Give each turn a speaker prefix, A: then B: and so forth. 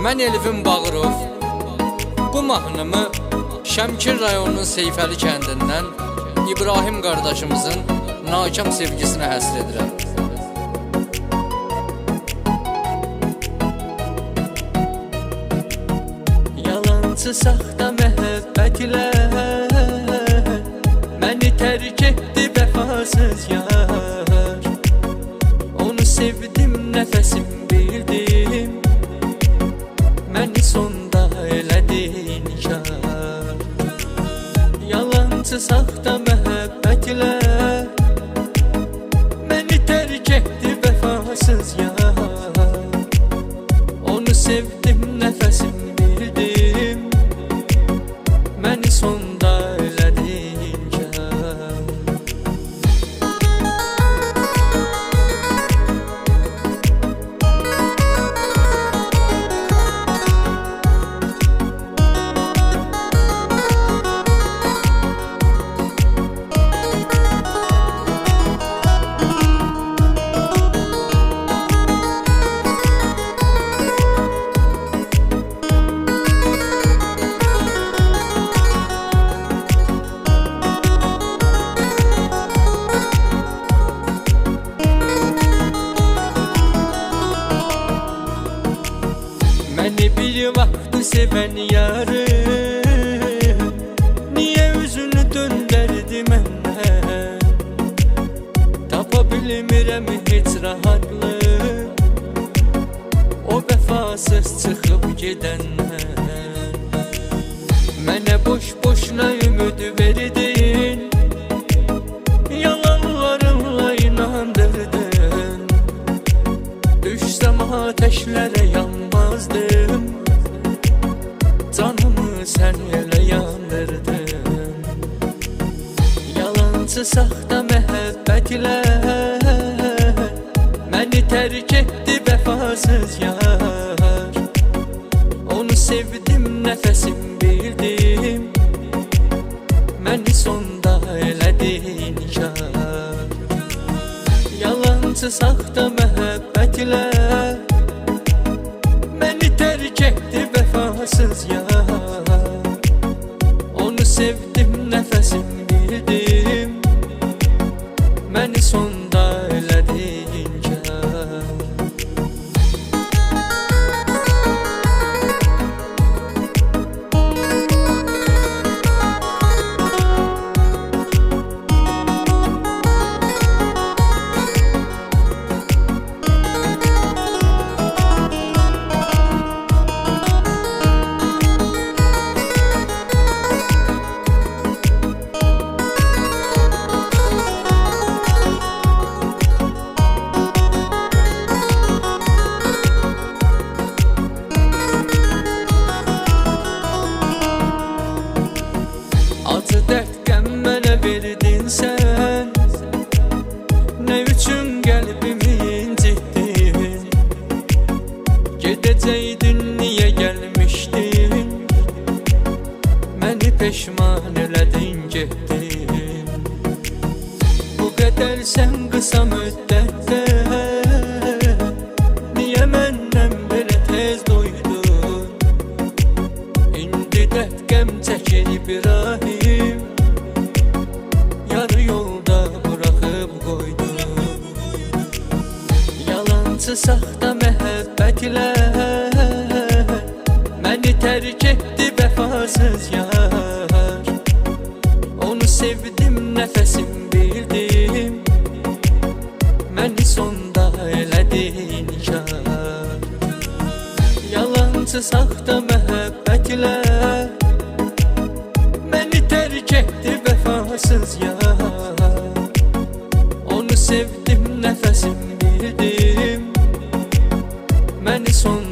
A: Mən Elvin Bağırov. Bu mahnımı Şəmkir rayonunun Seyfəli kəndindən İbrahim qardaşımızın nakam sevgisinə həsr edirəm.
B: Yalancı saxta məhəbbətlər Məni tərk etdi vəfasız yar Onu sevdim, nəfəsim bildim Touch love. bir vakti seven yarı Niye üzünü dön derdime Tapabilmirəm hiç rahatlık O vefasız çıkıp giden Mənə boş boşuna ümid verdin. Yalanlarınla inandırdın. Düşsem ateşlere Yalancı saxta məhəbbətlər Məni tərk etdi vəfasız yar. Onu sevdim, nəfəsim bildim. Məni sonda elədi inkar Yalancı saxta məhəbbətlər Məni tərk etdi vəfasız yar. Onu sevdim, nəfəsim bildim many songs peşman elədin, getdin Bu qədər sən qısa müddətdə Niyə məndən belə tez doydun İndi dərd qəm çəkir İbrahim. Yarı yolda buraxıb qoydu Yalancı saxta məhəbbətlər Məni tərk etdi vəfasız yar nəfəsim bildim. Məni sonda elədi inkar Yalancı saxta məhəbbətlər Məni tərk etdi vəfasız yar. Onu sevdim, nəfəsim bildim. Məni sonda